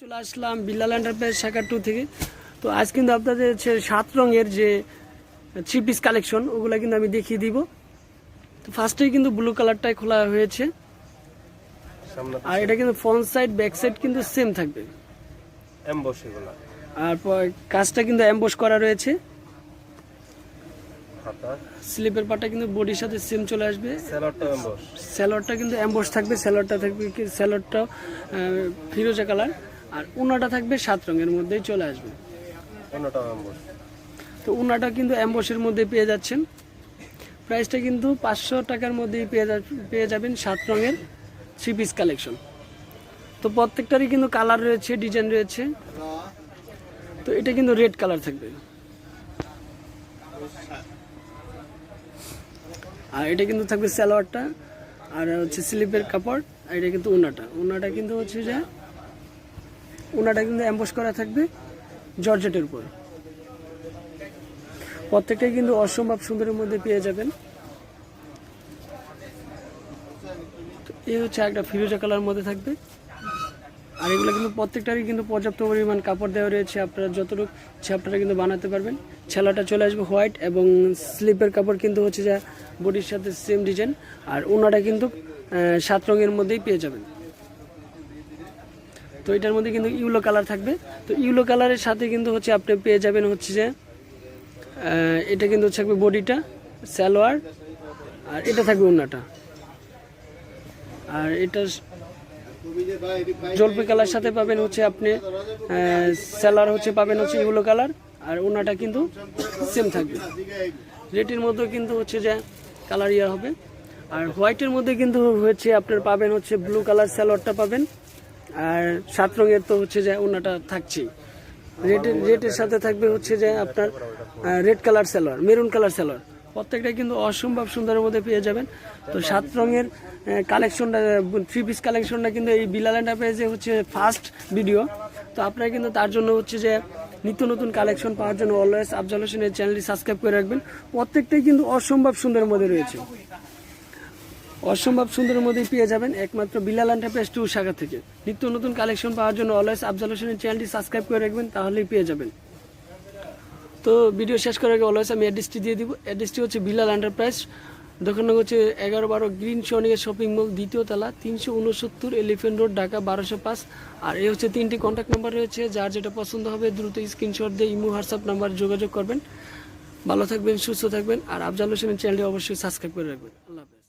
চলে আসলাম বিল্লাল এন্টারপ্রাইজ শাখা টু থেকে। তো আজ কিন্তু আপনাদের হচ্ছে সাত রঙের যে থ্রি পিস কালেকশন ওগুলো কিন্তু আমি দেখিয়ে দিব। তো ফার্স্টেই কিন্তু ব্লু কালারটাই খোলা হয়েছে। আর এটা কিন্তু ফ্রন্ট সাইড ব্যাক সাইড কিন্তু সেম থাকবে। এগুলা। আর কাজটা কিন্তু অ্যাম্বোস করা রয়েছে। স্লিপের পাটা কিন্তু বডির সাথে সেম চলে আসবে। স্যালোয়ারটা কিন্তু অ্যাম্বোস থাকবে স্যালোয়ারটা থাকবে কি স্যালোয়ারটা ফিরোজা কালার আর উনাটা থাকবে সাত রঙের মধ্যেই চলে আসবে। তো উনাটা কিন্তু অ্যাম্বোসের মধ্যে পেয়ে যাচ্ছেন। প্রাইসটা কিন্তু পাঁচশো টাকার মধ্যেই পেয়ে পেয়ে যাবেন সাত রঙের থ্রি পিস কালেকশন তো প্রত্যেকটারই কিন্তু কালার রয়েছে ডিজাইন রয়েছে। তো এটা কিন্তু রেড কালার থাকবে। আর এটা কিন্তু থাকবে সালোয়ারটা আর হচ্ছে স্লিপের কাপড় আর এটা কিন্তু উনাটা। উনাটা কিন্তু হচ্ছে যে উনাটা কিন্তু অ্যাম্বোস করা থাকবে জর্জেটের উপর। প্রত্যেকটাই কিন্তু অসম্ভব সুন্দরের মধ্যে পেয়ে যাবেন। এই হচ্ছে একটা ফিরোজা কালার মধ্যে থাকবে। আর এগুলো কিন্তু প্রত্যেকটারই কিন্তু পর্যাপ্ত পরিমাণ কাপড় দেওয়া রয়েছে। আপনারা যতটুকু ইচ্ছে আপনারা কিন্তু বানাতে পারবেন। ছেলাটা চলে আসবে হোয়াইট এবং স্লিপের কাপড় কিন্তু হচ্ছে যা বডির সাথে সেম ডিজাইন আর ওনাটা কিন্তু সাত রঙের মধ্যেই পেয়ে যাবেন। তো এটার মধ্যে কিন্তু ইউলো কালার থাকবে। তো ইউলো কালারের সাথে কিন্তু হচ্ছে আপনি পেয়ে যাবেন হচ্ছে যে এটা কিন্তু থাকবে বডিটা, সালোয়ার, আর এটা থাকবে ওনাটা আর এটা জলপাই কালার সাথে পাবেন হচ্ছে আপনি স্যালার হচ্ছে পাবেন হচ্ছে ইউলো কালার, আর ওনাটা কিন্তু সেম থাকবে। রেটের মধ্যে কিন্তু হচ্ছে যে কালার ইয়া হবে। আর হোয়াইটের মধ্যে কিন্তু হচ্ছে আপনার পাবেন হচ্ছে ব্লু কালার স্যালোয়ারটা পাবেন। আর সাত রঙের তো হচ্ছে যে ওনাটা থাকছেই। রেটের রেটের সাথে থাকবে হচ্ছে যে আপনার red colour salwar maroon colour salwar প্রত্যেকটাই কিন্তু অসম্ভব সুন্দরের মধ্যে পেয়ে যাবেন। তো সাত রঙের কালেকশনটা থ্রি পিস কালেকশনটা কিন্তু এই বিলাল এন্টারপ্রাইজে হচ্ছে ফার্স্ট ভিডিও তো আপনারা কিন্তু তার জন্য হচ্ছে যে নিত্য নতুন কালেকশন পাওয়ার জন্য অলওয়েজ আফজাল হোসেনের চ্যানেলটি সাবস্ক্রাইব করে রাখবেন। প্রত্যেকটাই কিন্তু অসম্ভব সুন্দরের মধ্যে রয়েছে। অসম্ভব সুন্দরের মধ্যেই পেয়ে যাবেন একমাত্র বিলাল এন্টারপ্রাইজ টু শাখা থেকে। নিত্য নতুন কালেকশন পাওয়ার জন্য অলওয়েজ আফজাল হোসেনের চ্যানেলটি সাবস্ক্রাইব করে রাখবেন, তাহলেই পেয়ে যাবেন। তো ভিডিও শেষ করার আগে অলওয়েজ আমি অ্যাড্রেসটি দিয়ে দিব। অ্যাড্রেসটি হচ্ছে বিলাল এন্টারপ্রাইজ দোকান হচ্ছে এগারো বারো গ্রিন সনিয়া শপিং মল দ্বিতীয় তলা, তিনশো উনসত্তর এলিফেন্ট রোড ঢাকা বারোশো পাঁচ। আর এই হচ্ছে তিনটি কন্ট্যাক্ট নাম্বার রয়েছে। যার যেটা পছন্দ হবে, দ্রুত স্ক্রিনশট দিয়ে ইমো হোয়াটসঅ্যাপ নাম্বার যোগাযোগ করবেন। ভালো থাকবেন, সুস্থ থাকবেন। আর আফজাল হোসেনের চ্যানেলটি অবশ্যই সাবস্ক্রাইব করে রাখবেন। আল্লাহ হাফেজ।